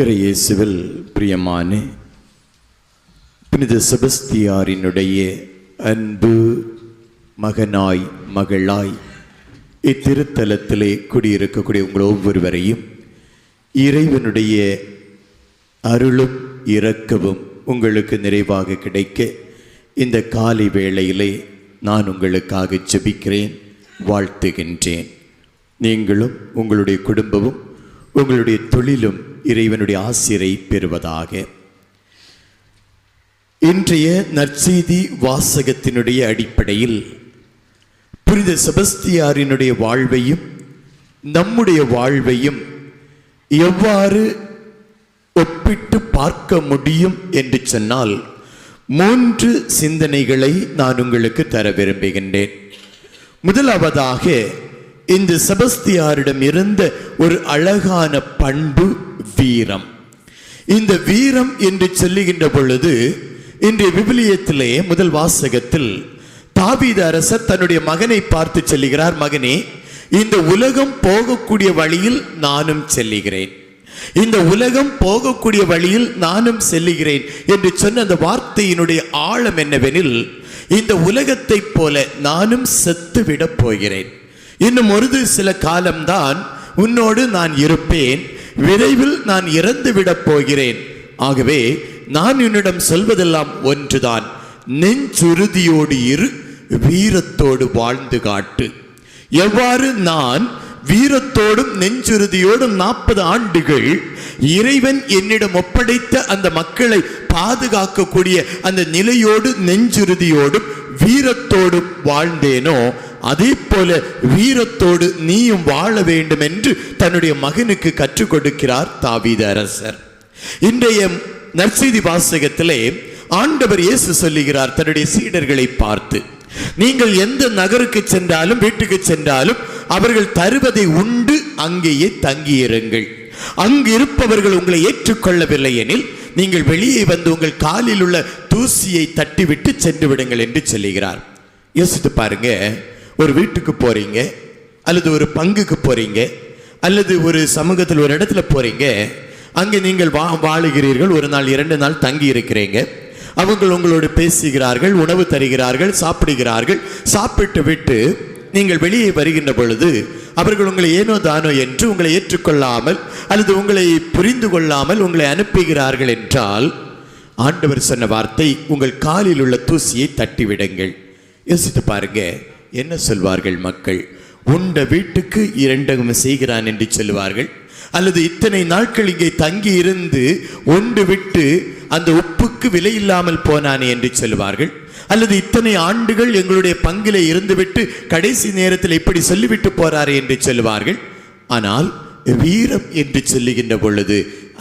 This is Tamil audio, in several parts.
இறையேசுவில் பிரியமான புனித செபஸ்தியாரினுடைய அன்பு மகனாய் மகளாய் இத்திருத்தலத்திலே குடியிருக்கக்கூடிய உங்கள் ஒவ்வொருவரையும் இறைவனுடைய அருளும் இறக்கவும் உங்களுக்கு நிறைவாக கிடைக்க இந்த காலை வேளையிலே நான் உங்களுக்காக ஜெபிக்கிறேன் வாழ்த்துகின்றேன். நீங்களும் உங்களுடைய குடும்பமும் உங்களுடைய தொழிலும் இறைவனுடைய ஆசிரை பெறுவதாக. இன்றைய நற்செய்தி வாசகத்தினுடைய அடிப்படையில் புனித செபஸ்தியாரினுடைய வாழ்வையும் நம்முடைய வாழ்வையும் எவ்வாறு ஒப்பிட்டு பார்க்க முடியும் என்று சொன்னால் மூன்று சிந்தனைகளை நான் உங்களுக்கு தர விரும்புகின்றேன். முதலாவதாக இந்த செபஸ்தியாரிடம் இருந்த ஒரு அழகான பண்பு வீரம். இந்த வீரம் என்று சொல்லுகின்ற பொழுது இன்றைய விபிலியத்திலே முதல் வாசகத்தில் தாபீத அரசர் தன்னுடைய மகனை பார்த்து செல்லுகிறார் மகனே இந்த உலகம் போகக்கூடிய வழியில் நானும் செல்லுகிறேன். இந்த உலகம் போகக்கூடிய வழியில் நானும் செல்லுகிறேன் என்று சொன்ன அந்த வார்த்தையினுடைய ஆழம் என்னவெனில் இந்த உலகத்தைப் போல நானும் செத்துவிடப் போகிறேன். இன்னும் ஒரு சில காலம்தான் உன்னோடு நான் இருப்பேன். விரைவில் நான் இறந்து விடப் போகிறேன். ஆகவே நான் உன்னிடம் சொல்வதெல்லாம் ஒன்றுதான். நெஞ்சுறுதியோடு இரு வீரத்தோடு வாழ்ந்து காட்டு. எவ்வாறு நான் வீரத்தோடும் நெஞ்சுறுதியோடும் நாற்பது ஆண்டுகள் இறைவன் என்னிடம் ஒப்படைத்த அந்த மக்களை பாதுகாக்கக்கூடிய அந்த நிலையோடு நெஞ்சுறுதியோடும் வீரத்தோடும் வாழ்ந்தேனோ அதே போல வீரத்தோடு நீயும் வாழ வேண்டும் என்று தன்னுடைய மகனுக்கு கற்றுக் கொடுக்கிறார் தாவீத அரசர். இன்றைய நற்செய்தி வாசகத்திலே ஆண்டவர் இயேசு சொல்லுகிறார் தன்னுடைய சீடர்களை பார்த்து நீங்கள் எந்த நகருக்கு சென்றாலும் வீட்டுக்கு சென்றாலும் அவர்கள் தருவதை உண்டு அங்கேயே தங்கியிருங்கள். அங்கு இருப்பவர்கள் உங்களை ஏற்றுக்கொள்ளவில்லை எனில் நீங்கள் வெளியே வந்து உங்கள் காலில் உள்ள தூசியை தட்டிவிட்டு சென்று விடுங்கள் என்று சொல்லுகிறார். யோசித்து பாருங்க ஒரு வீட்டுக்கு போகிறீங்க அல்லது ஒரு பங்குக்கு போகிறீங்க அல்லது ஒரு சமூகத்தில் ஒரு இடத்துல போகிறீங்க அங்கே நீங்கள் வா வாழுகிறீர்கள் ஒரு நாள் இரண்டு நாள் தங்கி இருக்கிறீங்க அவங்கள் உங்களோடு பேசுகிறார்கள் உணவு தருகிறார்கள் சாப்பிடுகிறார்கள் சாப்பிட்டு விட்டு நீங்கள் வெளியே வருகின்ற பொழுது அவர்கள் உங்களை ஏனோ தானோ என்று உங்களை ஏற்றுக்கொள்ளாமல் அல்லது உங்களை புரிந்து கொள்ளாமல் உங்களை அனுப்புகிறார்கள் என்றால் ஆண்டவர் சொன்ன வார்த்தை உங்கள் காலில் உள்ள தூசியை தட்டிவிடுங்கள். யோசித்து பாருங்கள் என்ன சொல்வார்கள் மக்கள்? உண்ட வீட்டுக்கு இரண்டகம் செய்கிறான் என்று சொல்லுவார்கள். அல்லது இத்தனை நாட்கள் இங்கே தங்கி இருந்து உண்டு விட்டு அந்த உப்புக்கு விலை இல்லாமல் போனானே என்று சொல்லுவார்கள். அல்லது இத்தனை ஆண்டுகள் எங்களுடைய பங்கிலே இருந்துவிட்டு கடைசி நேரத்தில் இப்படி சொல்லிவிட்டு போறாரே என்று சொல்லுவார்கள். ஆனால் வீரம் என்று சொல்லுகின்ற பொழுது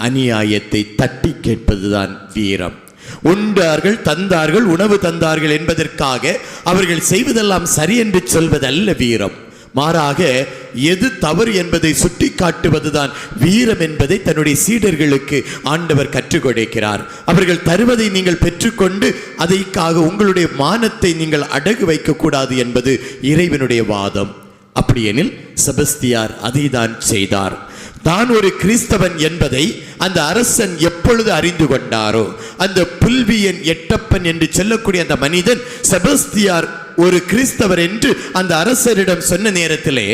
அநியாயத்தை தட்டி கேட்பதுதான் வீரம். உண்டார்கள் தந்தார்கள் உணவு தந்தார்கள் என்பதற்காக அவர்கள் செய்வதெல்லாம் சரி என்று சொல்வதல்ல வீரம். மாறாக எது தவறு என்பதை சுட்டி காட்டுவதுதான் வீரம் என்பதை தன்னுடைய சீடர்களுக்கு ஆண்டவர் கற்றுக் கொடுக்கிறார். அவர்கள் தருவதை நீங்கள் பெற்றுக்கொண்டு அதைக்காக உங்களுடைய மானத்தை நீங்கள் அடகு வைக்கக்கூடாது என்பது இறைவனுடைய வாதம். அப்படியெனில் செபஸ்தியார் அதை தான் செய்தார். தான் ஒரு கிறிஸ்தவன் என்பதை அந்த அரசன் எப்பொழுது அறிந்து கொண்டாரோ அந்த புல்வியன் எட்டப்பன் என்று சொல்லக்கூடிய அந்த மனிதன் செபஸ்தியார் ஒரு கிறிஸ்தவர் என்று அந்த அரசரிடம் சொன்ன நேரத்திலே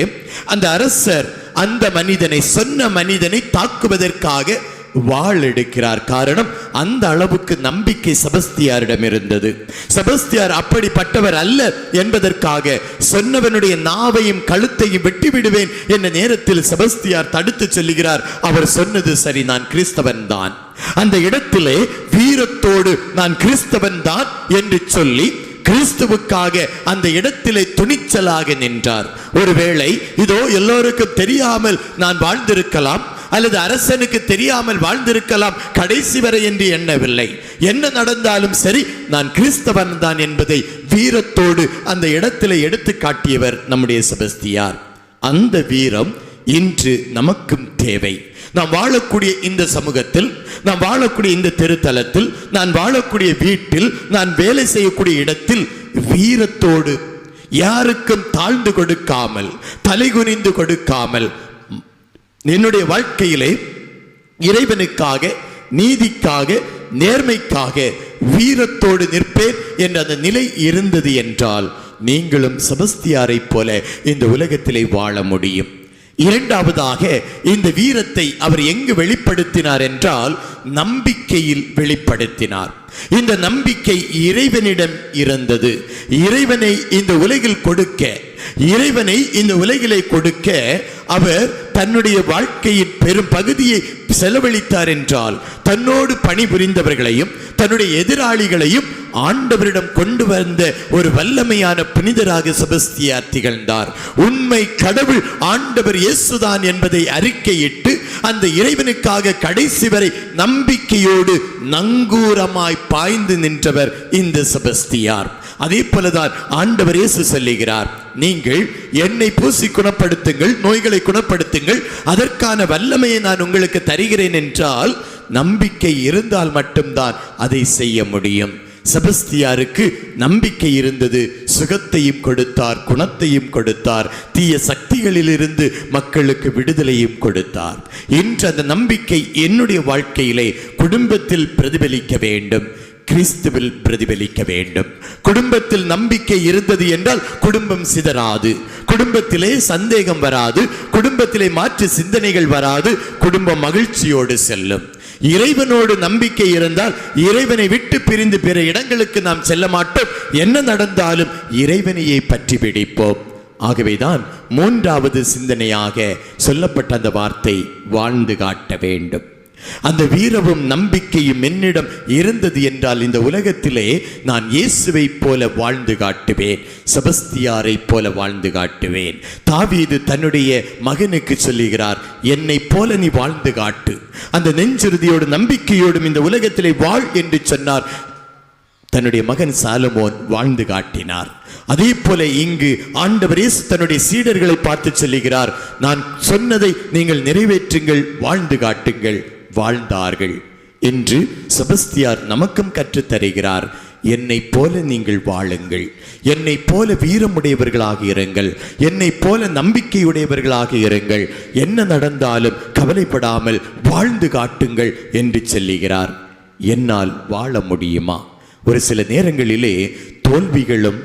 அந்த அரசர் அந்த மனிதனை சொன்ன மனிதனை தாக்குவதற்காக வாள் எடுக்கிறார் காரணம் அந்த அளவுக்கு நம்பிக்கை செபஸ்தியாரிடம் இருந்தது. செபஸ்தியார் அப்படிப்பட்டவர் அல்ல என்பதற்காக சொன்னவனுடைய நாவையும் கழுத்தையும் வெட்டி விடுவேன் என்ற நேரத்தில் செபஸ்தியார் தடுத்து சொல்லுகிறார். அவர் சொன்னது சரி நான் கிறிஸ்தவன் தான். அந்த இடத்திலே வீரத்தோடு நான் கிறிஸ்தவன் தான் என்று சொல்லி கிறிஸ்துவுக்காக அந்த இடத்திலே துணிச்சலாக நின்றார். ஒருவேளை இதோ எல்லோருக்கும் தெரியாமல் நான் வாழ்ந்திருக்கலாம். அல்லது அரசனுக்கு தெரியாமல் வாழ்ந்திருக்கலாம். கடைசி வரை என்று எண்ணவில்லை. என்ன நடந்தாலும் சரி நான் கிறிஸ்தவன் தான் என்பதை வீரத்தோடு அந்த இடத்துல எடுத்து காட்டியவர் நம்முடைய செபஸ்தியார். அந்த வீரம் இன்று நமக்கும் தேவை. நாம் வாழக்கூடிய இந்த சமூகத்தில் நாம் வாழக்கூடிய இந்த திருத்தலத்தில் நான் வாழக்கூடிய வீட்டில் நான் வேலை செய்யக்கூடிய இடத்தில் வீரத்தோடு யாருக்கும் தாழ்ந்து கொடுக்காமல் தலைகுனிந்து கொடுக்காமல் என்னுடைய வாழ்க்கையிலே இறைவனுக்காக நீதிக்காக நேர்மைக்காக வீரத்தோடு நிற்பேன் என்ற அந்த நிலை இருந்தது என்றால் நீங்களும் செபஸ்தியாரைப் போல இந்த உலகத்திலே வாழ முடியும். இரண்டாவதாக இந்த வீரத்தை அவர் எங்கு வெளிப்படுத்தினார் என்றால் நம்பிக்கையில் வெளிப்படுத்தினார். இந்த நம்பிக்கை இறைவனிடம் இருந்தது. இறைவனை இந்த உலகில் கொடுக்க இறைவனை இந்த உலகிலே கொடுக்க அவர் தன்னுடைய வாழ்க்கையின் பெரும் பகுதியை செலவழித்தார் என்றால் தன்னோடு பணிபுரிந்தவர்களையும் தன்னுடைய எதிராளிகளையும் ஆண்டவரிடம் கொண்டு வந்த ஒரு வல்லமையான புனிதராக செபஸ்தியார் திகழ்ந்தார் உண்மை கடவுள் ஆண்டவர் இயேசுதான் என்பதை அறிக்கையிட்டு அந்த இறைவனுக்காக கடைசி வரை நம்பிக்கையோடு நங்கூரமாய் பாய்ந்து நின்றவர் இந்த செபஸ்தியார். அதே போலதான் ஆண்டவர் இயேசு சொல்லுகிறார் நீங்கள் என்னை பூசி குணப்படுத்துங்கள் நோய்களை குணப்படுத்துங்கள் அதற்கான வல்லமையை நான் உங்களுக்கு தருகிறேன் என்றால் நம்பிக்கை இருந்தால் மட்டும்தான் அதை செய்ய முடியும். செபஸ்தியாருக்கு நம்பிக்கை இருந்தது சுகத்தையும் கொடுத்தார் குணத்தையும் கொடுத்தார் தீய சக்திகளிலிருந்து மக்களுக்கு விடுதலையும் கொடுத்தார். இன்று அந்த நம்பிக்கை என்னுடைய வாழ்க்கையிலே குடும்பத்தில் பிரதிபலிக்க வேண்டும். கிறிஸ்துவில் பிரதிபலிக்க வேண்டும். குடும்பத்தில் நம்பிக்கை இருந்தது என்றால் குடும்பம் சிதறாது. குடும்பத்திலே சந்தேகம் வராது. குடும்பத்திலே மாற்று சிந்தனைகள் வராது. குடும்பம் மகிழ்ச்சியோடு செல்லும். இறைவனோடு நம்பிக்கை இருந்தால் இறைவனை விட்டு பிரிந்து பிற இடங்களுக்கு நாம் செல்ல மாட்டோம். என்ன நடந்தாலும் இறைவனையை பற்றி பிடிப்போம். ஆகவேதான் மூன்றாவது சிந்தனையாக சொல்லப்பட்ட அந்த வார்த்தை வாழ்ந்து காட்ட வேண்டும். அந்த வீரமும் நம்பிக்கையும் என்னிடம் இருந்தது என்றால் இந்த உலகத்திலே நான் இயேசுவை போல வாழ்ந்து காட்டுவேன் செபஸ்தியாரை போல வாழ்ந்து காட்டுவேன். தாவீது தன்னுடைய மகனுக்கு சொல்லுகிறார் என்னை போல நீ வாழ்ந்து காட்டு. அந்த நெஞ்சுறுதியோடு நம்பிக்கையோடும் இந்த உலகத்திலே வாழ் என்று சொன்னார். தன்னுடைய மகன் சாலமோன் வாழ்ந்து காட்டினார். அதே போல இங்கு ஆண்டவர் இயேசு தன்னுடைய சீடர்களை பார்த்து சொல்லுகிறார் நான் சொன்னதை நீங்கள் நிறைவேற்றுங்கள் வாழ்ந்து காட்டுங்கள். வாழ்ந்தார்கள். என்று செபஸ்தியார் நமக்கும் கற்றுத் தருகிறார் என்னை போல நீங்கள் வாழுங்கள். என்னை போல வீரமுடையவர்களாக இருங்கள். என்னை போல நம்பிக்கையுடையவர்களாக இருங்கள். என்ன நடந்தாலும் கவலைப்படாமல் வாழ்ந்து காட்டுங்கள் என்று சொல்லுகிறார். என்னால் வாழ முடியுமா? ஒரு சில நேரங்களிலே தோல்விகளும்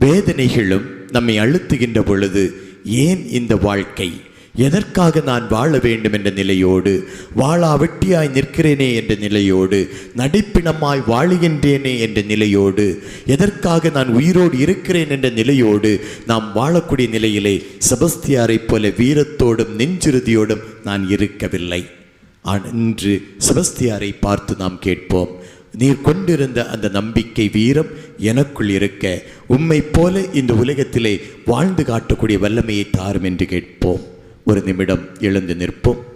வேதனைகளும் நம்மை அழுத்துகின்ற பொழுது ஏன் இந்த வாழ்க்கை? எதற்காக நான் வாழ வேண்டும் என்ற நிலையோடு வாழா வெட்டியாய் நிற்கிறேனே என்ற நிலையோடு நடிப்பினமாய் வாழுகின்றேனே என்ற நிலையோடு எதற்காக நான் உயிரோடு இருக்கிறேன் என்ற நிலையோடு நாம் வாழக்கூடிய நிலையிலே செபஸ்தியாரைப் போல வீரத்தோடும் நெஞ்சுறுதியோடும் நான் இருக்கவில்லை. இன்று செபஸ்தியாரை பார்த்து நாம் கேட்போம் நீர் கொண்டிருந்த அந்த நம்பிக்கை வீரம் எனக்குள் இருக்க உம்மை போல இந்த உலகத்திலே வாழ்ந்து காட்டக்கூடிய வல்லமையை தாரும் என்று கேட்போம். ஒரு நிமிடம் எழுந்து நிற்போம்.